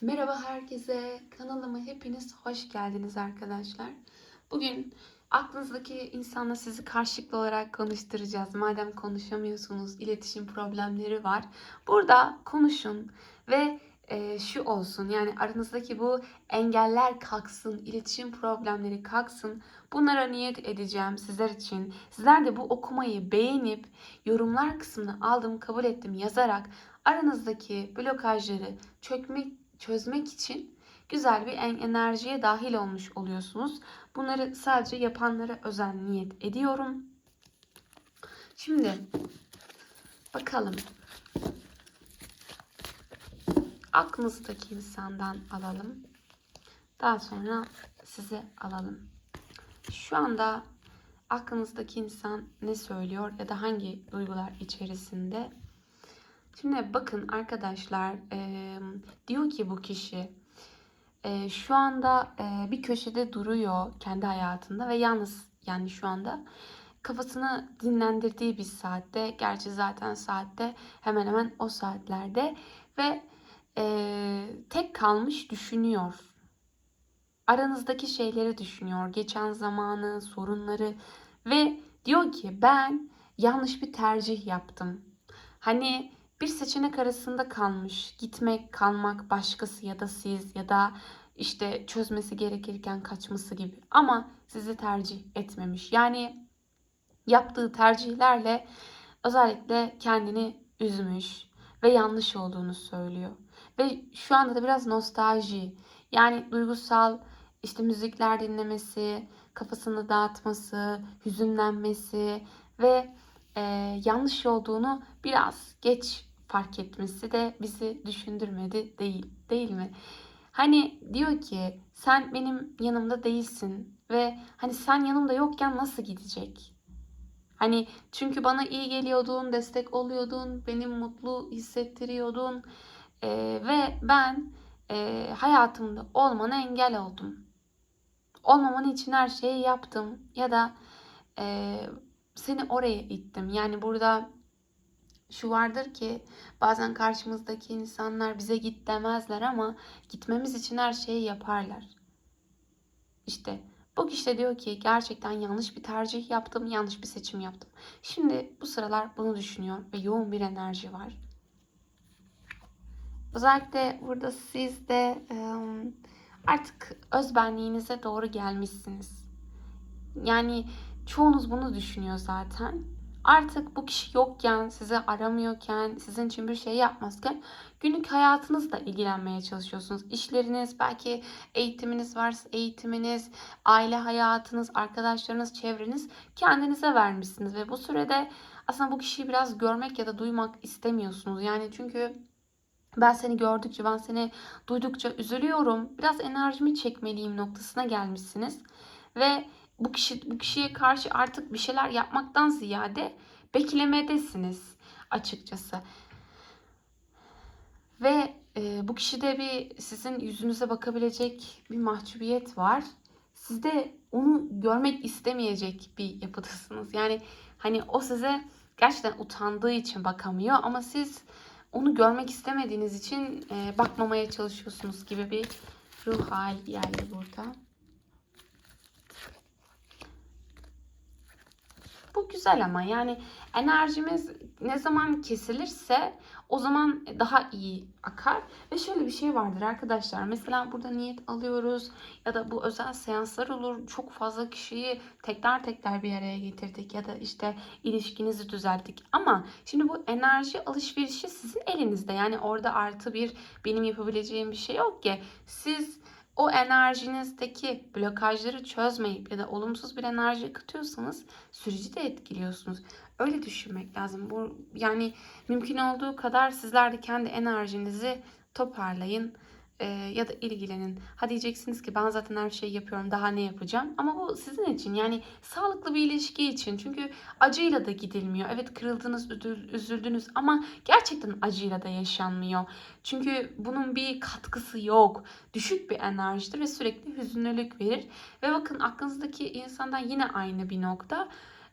Merhaba herkese. Kanalıma hepiniz hoş geldiniz arkadaşlar. Bugün aklınızdaki insanla sizi karşılıklı olarak konuşturacağız. Madem konuşamıyorsunuz, iletişim problemleri var. Burada konuşun ve e, şu olsun yani aranızdaki bu engeller kalksın, iletişim problemleri kalksın. Bunlara niyet edeceğim sizler için. Sizler de bu okumayı beğenip yorumlar kısmına aldım, kabul ettim yazarak aranızdaki blokajları çökmek çözmek için güzel bir en- enerjiye dahil olmuş oluyorsunuz. Bunları sadece yapanlara özel niyet ediyorum. Şimdi bakalım. Aklınızdaki insandan alalım. Daha sonra size alalım. Şu anda aklınızdaki insan ne söylüyor ya da hangi duygular içerisinde? Şimdi bakın arkadaşlar eee, diyor ki bu kişi eee, şu anda eee, bir köşede duruyor kendi hayatında ve yalnız yani şu anda kafasını dinlendirdiği bir saatte gerçi zaten saatte hemen hemen o saatlerde ve eee, tek kalmış düşünüyor. Aranızdaki şeyleri düşünüyor. Geçen zamanı, sorunları ve diyor ki ben yanlış bir tercih yaptım. Hani bir seçenek arasında kalmış. Gitmek, kalmak, başkası ya da siz ya da işte çözmesi gerekirken kaçması gibi. Ama sizi tercih etmemiş. Yani yaptığı tercihlerle özellikle kendini üzmüş ve yanlış olduğunu söylüyor. Ve şu anda da biraz nostalji. Yani duygusal işte müzikler dinlemesi, kafasını dağıtması, hüzünlenmesi ve e, yanlış olduğunu biraz geç fark etmesi de bizi düşündürmedi değil, değil mi? Hani diyor ki sen benim yanımda değilsin ve hani sen yanımda yokken nasıl gidecek? Hani çünkü bana iyi geliyordun, destek oluyordun, beni mutlu hissettiriyordun e, ve ben e, hayatımda olmana engel oldum. Olmaman için her şeyi yaptım ya da e, seni oraya ittim. Yani burada şu vardır ki bazen karşımızdaki insanlar bize git demezler ama gitmemiz için her şeyi yaparlar. İşte bu kişi de diyor ki gerçekten yanlış bir tercih yaptım, yanlış bir seçim yaptım. Şimdi bu sıralar bunu düşünüyor ve yoğun bir enerji var. Özellikle burada siz de artık özbenliğinize doğru gelmişsiniz. Yani çoğunuz bunu düşünüyor zaten. Artık bu kişi yokken, sizi aramıyorken, sizin için bir şey yapmazken günlük hayatınızla ilgilenmeye çalışıyorsunuz. İşleriniz, belki eğitiminiz varsa eğitiminiz, aile hayatınız, arkadaşlarınız, çevreniz kendinize vermişsiniz ve bu sürede aslında bu kişiyi biraz görmek ya da duymak istemiyorsunuz. Yani çünkü ben seni gördükçe, ben seni duydukça üzülüyorum. Biraz enerjimi çekmeliyim noktasına gelmişsiniz. Ve bu kişi bu kişiye karşı artık bir şeyler yapmaktan ziyade beklemedesiniz açıkçası. Ve e, bu kişide bir sizin yüzünüze bakabilecek bir mahcubiyet var. Siz de onu görmek istemeyecek bir yapıdasınız. Yani hani o size gerçekten utandığı için bakamıyor ama siz onu görmek istemediğiniz için e, bakmamaya çalışıyorsunuz gibi bir ruh hali geldi burada. Bu güzel ama yani enerjimiz ne zaman kesilirse o zaman daha iyi akar. Ve şöyle bir şey vardır arkadaşlar. Mesela burada niyet alıyoruz ya da bu özel seanslar olur. Çok fazla kişiyi tekrar tekrar bir araya getirdik ya da işte ilişkinizi düzelttik. Ama şimdi bu enerji alışverişi sizin elinizde. Yani orada artı bir benim yapabileceğim bir şey yok ki. Siz o enerjinizdeki blokajları çözmeyip ya da olumsuz bir enerji akıtıyorsanız süreci de etkiliyorsunuz. Öyle düşünmek lazım. Bu yani mümkün olduğu kadar sizler de kendi enerjinizi toparlayın e, ya da ilgilenin. Ha diyeceksiniz ki ben zaten her şeyi yapıyorum daha ne yapacağım? Ama bu sizin için yani sağlıklı bir ilişki için. Çünkü acıyla da gidilmiyor. Evet kırıldınız, üzül- üzüldünüz ama gerçekten acıyla da yaşanmıyor. Çünkü bunun bir katkısı yok. Düşük bir enerjidir ve sürekli hüzünlülük verir. Ve bakın aklınızdaki insandan yine aynı bir nokta.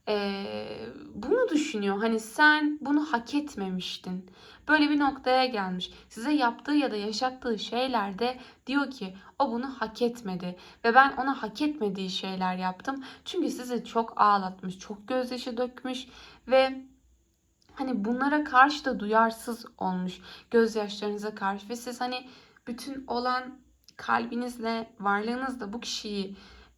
Ee, bunu düşünüyor. Hani sen bunu hak etmemiştin. Böyle bir noktaya gelmiş. Size yaptığı ya da yaşattığı şeylerde diyor ki o bunu hak etmedi ve ben ona hak etmediği şeyler yaptım. Çünkü sizi çok ağlatmış, çok gözyaşı dökmüş ve hani bunlara karşı da duyarsız olmuş gözyaşlarınıza karşı ve siz hani bütün olan kalbinizle, varlığınızla bu kişiyi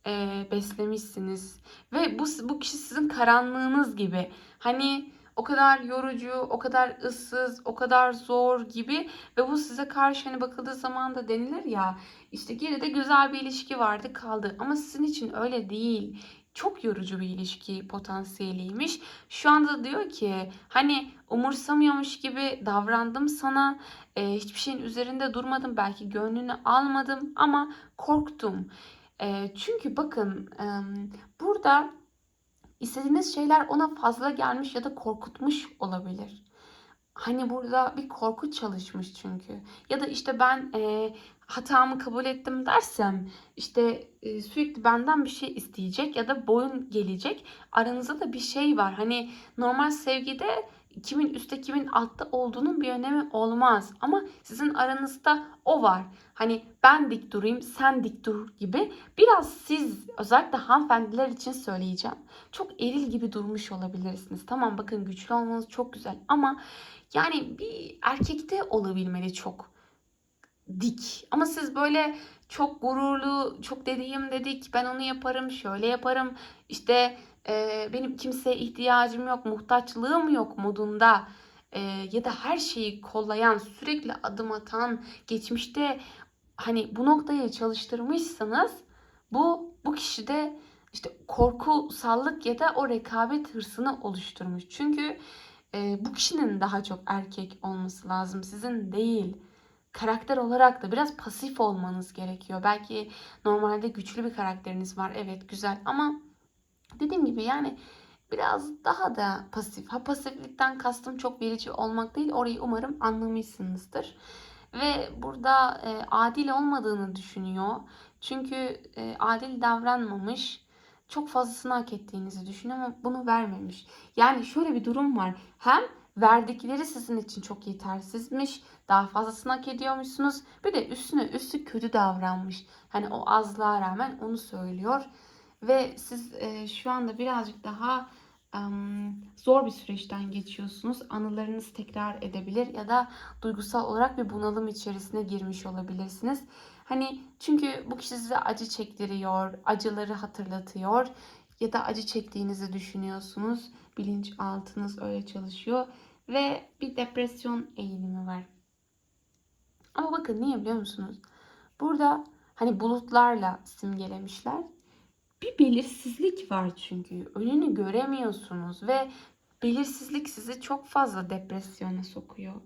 e, beslemişsiniz ve bu bu kişi sizin karanlığınız gibi. Hani o kadar yorucu, o kadar ıssız, o kadar zor gibi ve bu size karşı hani bakıldığı zaman da denilir ya işte geride güzel bir ilişki vardı kaldı ama sizin için öyle değil çok yorucu bir ilişki potansiyeliymiş. Şu anda diyor ki hani umursamıyormuş gibi davrandım sana. E, hiçbir şeyin üzerinde durmadım. Belki gönlünü almadım ama korktum. E, çünkü bakın e, burada istediğiniz şeyler ona fazla gelmiş ya da korkutmuş olabilir. Hani burada bir korku çalışmış çünkü. Ya da işte ben e, hatamı kabul ettim dersem işte e, sürekli benden bir şey isteyecek ya da boyun gelecek. Aranızda da bir şey var. Hani normal sevgide kimin üstte kimin altta olduğunun bir önemi olmaz. Ama sizin aranızda o var. Hani ben dik durayım sen dik dur gibi. Biraz siz özellikle hanımefendiler için söyleyeceğim. Çok eril gibi durmuş olabilirsiniz. Tamam bakın güçlü olmanız çok güzel ama yani bir erkekte olabilmeli çok dik. Ama siz böyle çok gururlu, çok dediğim dedik, ben onu yaparım, şöyle yaparım. İşte e, benim kimseye ihtiyacım yok, muhtaçlığım yok modunda e, ya da her şeyi kollayan, sürekli adım atan, geçmişte hani bu noktayı çalıştırmışsanız bu bu kişide işte korkusallık ya da o rekabet hırsını oluşturmuş. Çünkü e, bu kişinin daha çok erkek olması lazım. Sizin değil. Karakter olarak da biraz pasif olmanız gerekiyor. Belki normalde güçlü bir karakteriniz var. Evet güzel ama dediğim gibi yani biraz daha da pasif. Ha pasiflikten kastım çok verici olmak değil. Orayı umarım anlamışsınızdır. Ve burada e, adil olmadığını düşünüyor. Çünkü e, adil davranmamış çok fazlasını hak ettiğinizi düşünüyor ama bunu vermemiş. Yani şöyle bir durum var. Hem verdikleri sizin için çok yetersizmiş. Daha fazlasını hak ediyormuşsunuz. Bir de üstüne üstü kötü davranmış. Hani o azlığa rağmen onu söylüyor. Ve siz e, şu anda birazcık daha um, zor bir süreçten geçiyorsunuz. Anılarınız tekrar edebilir ya da duygusal olarak bir bunalım içerisine girmiş olabilirsiniz. Hani çünkü bu kişi size acı çektiriyor, acıları hatırlatıyor ya da acı çektiğinizi düşünüyorsunuz. Bilinçaltınız öyle çalışıyor ve bir depresyon eğilimi var. Ama bakın niye biliyor musunuz? Burada hani bulutlarla simgelemişler. Bir belirsizlik var çünkü. Önünü göremiyorsunuz ve belirsizlik sizi çok fazla depresyona sokuyor.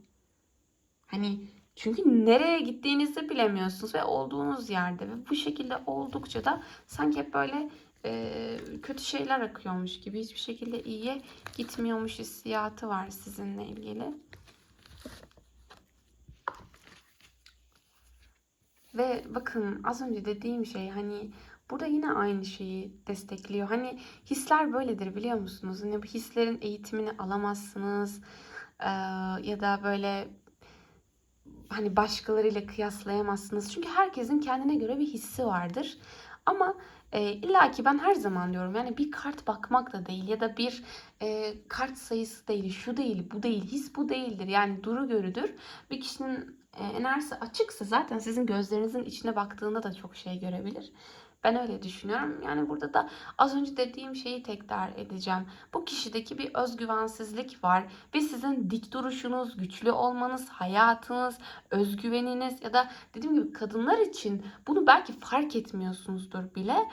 Hani çünkü nereye gittiğinizi bilemiyorsunuz ve olduğunuz yerde ve bu şekilde oldukça da sanki hep böyle e, kötü şeyler akıyormuş gibi hiçbir şekilde iyiye gitmiyormuş hissiyatı var sizinle ilgili. Ve bakın az önce dediğim şey hani burada yine aynı şeyi destekliyor. Hani hisler böyledir biliyor musunuz? Hani bu hislerin eğitimini alamazsınız. Ee, ya da böyle hani başkalarıyla kıyaslayamazsınız. Çünkü herkesin kendine göre bir hissi vardır. Ama e, illa ki ben her zaman diyorum yani bir kart bakmak da değil ya da bir e, kart sayısı değil, şu değil, bu değil, his bu değildir. Yani duru görüdür. Bir kişinin e, enerjisi açıksa zaten sizin gözlerinizin içine baktığında da çok şey görebilir. Ben öyle düşünüyorum. Yani burada da az önce dediğim şeyi tekrar edeceğim. Bu kişideki bir özgüvensizlik var ve sizin dik duruşunuz, güçlü olmanız, hayatınız, özgüveniniz ya da dediğim gibi kadınlar için bunu belki fark etmiyorsunuzdur bile.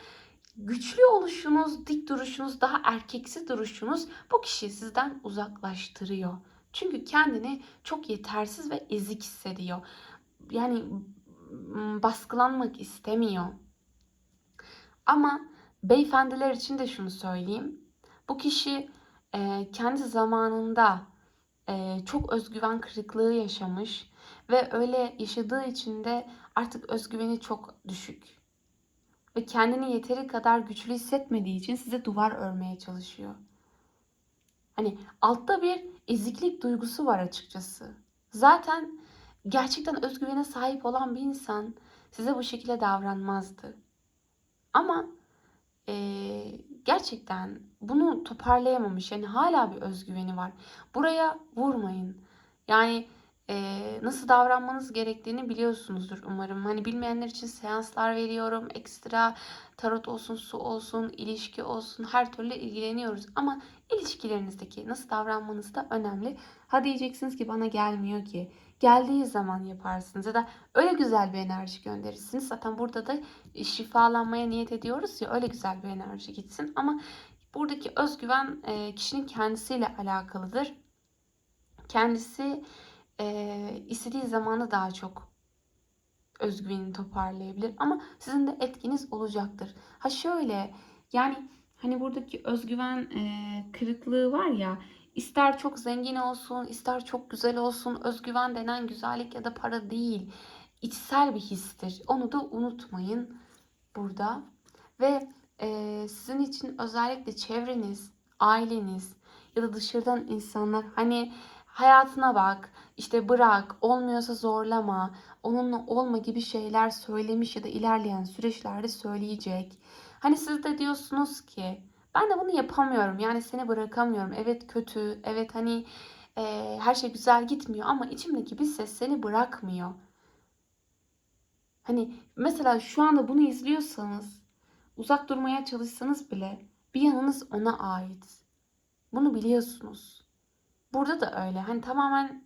Güçlü oluşunuz, dik duruşunuz, daha erkeksi duruşunuz bu kişiyi sizden uzaklaştırıyor. Çünkü kendini çok yetersiz ve ezik hissediyor. Yani baskılanmak istemiyor. Ama beyefendiler için de şunu söyleyeyim. Bu kişi e, kendi zamanında e, çok özgüven kırıklığı yaşamış ve öyle yaşadığı için de artık özgüveni çok düşük. Ve kendini yeteri kadar güçlü hissetmediği için size duvar örmeye çalışıyor. Hani altta bir eziklik duygusu var açıkçası. Zaten gerçekten özgüvene sahip olan bir insan size bu şekilde davranmazdı. Ama eee, gerçekten bunu toparlayamamış. Yani hala bir özgüveni var. Buraya vurmayın. Yani eee, nasıl davranmanız gerektiğini biliyorsunuzdur umarım. Hani bilmeyenler için seanslar veriyorum. Ekstra tarot olsun, su olsun, ilişki olsun her türlü ilgileniyoruz. Ama ilişkilerinizdeki nasıl davranmanız da önemli. Ha diyeceksiniz ki bana gelmiyor ki. Geldiği zaman yaparsınız ya da öyle güzel bir enerji gönderirsiniz. Zaten burada da şifalanmaya niyet ediyoruz ya öyle güzel bir enerji gitsin. Ama buradaki özgüven e, kişinin kendisiyle alakalıdır. Kendisi e, istediği zamanı daha çok özgüvenini toparlayabilir. Ama sizin de etkiniz olacaktır. Ha şöyle yani hani buradaki özgüven e, kırıklığı var ya ister çok zengin olsun ister çok güzel olsun özgüven denen güzellik ya da para değil. içsel bir histir. Onu da unutmayın burada. Ve e, sizin için özellikle çevreniz, aileniz ya da dışarıdan insanlar hani hayatına bak, işte bırak, olmuyorsa zorlama, onunla olma gibi şeyler söylemiş ya da ilerleyen süreçlerde söyleyecek. Hani siz de diyorsunuz ki ben de bunu yapamıyorum. Yani seni bırakamıyorum. Evet kötü, evet hani e, her şey güzel gitmiyor ama içimdeki bir ses seni bırakmıyor. Hani mesela şu anda bunu izliyorsanız uzak durmaya çalışsanız bile bir yanınız ona ait. Bunu biliyorsunuz. Burada da öyle. Hani tamamen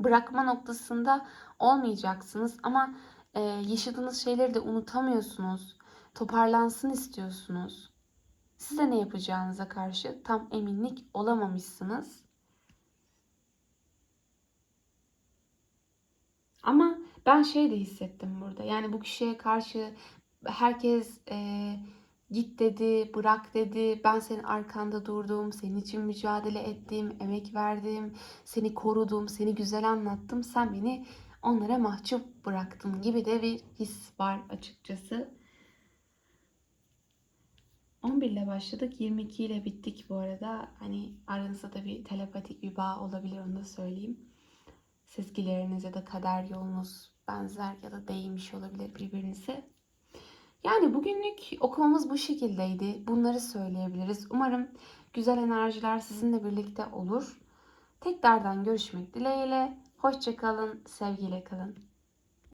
bırakma noktasında olmayacaksınız ama e, yaşadığınız şeyleri de unutamıyorsunuz. Toparlansın istiyorsunuz. Size ne yapacağınıza karşı tam eminlik olamamışsınız. Ama ben şey de hissettim burada. Yani bu kişiye karşı herkes e, git dedi, bırak dedi. Ben senin arkanda durdum, senin için mücadele ettim, emek verdim, seni korudum, seni güzel anlattım. Sen beni onlara mahcup bıraktın gibi de bir his var açıkçası. 11 ile başladık, 22 ile bittik bu arada. Hani aranızda da bir telepatik bir bağ olabilir onu da söyleyeyim. Sezgileriniz ya da kader yolunuz benzer ya da değmiş olabilir birbirinize. Yani bugünlük okumamız bu şekildeydi. Bunları söyleyebiliriz. Umarım güzel enerjiler sizinle birlikte olur. Tekrardan görüşmek dileğiyle. Hoşçakalın, sevgiyle kalın.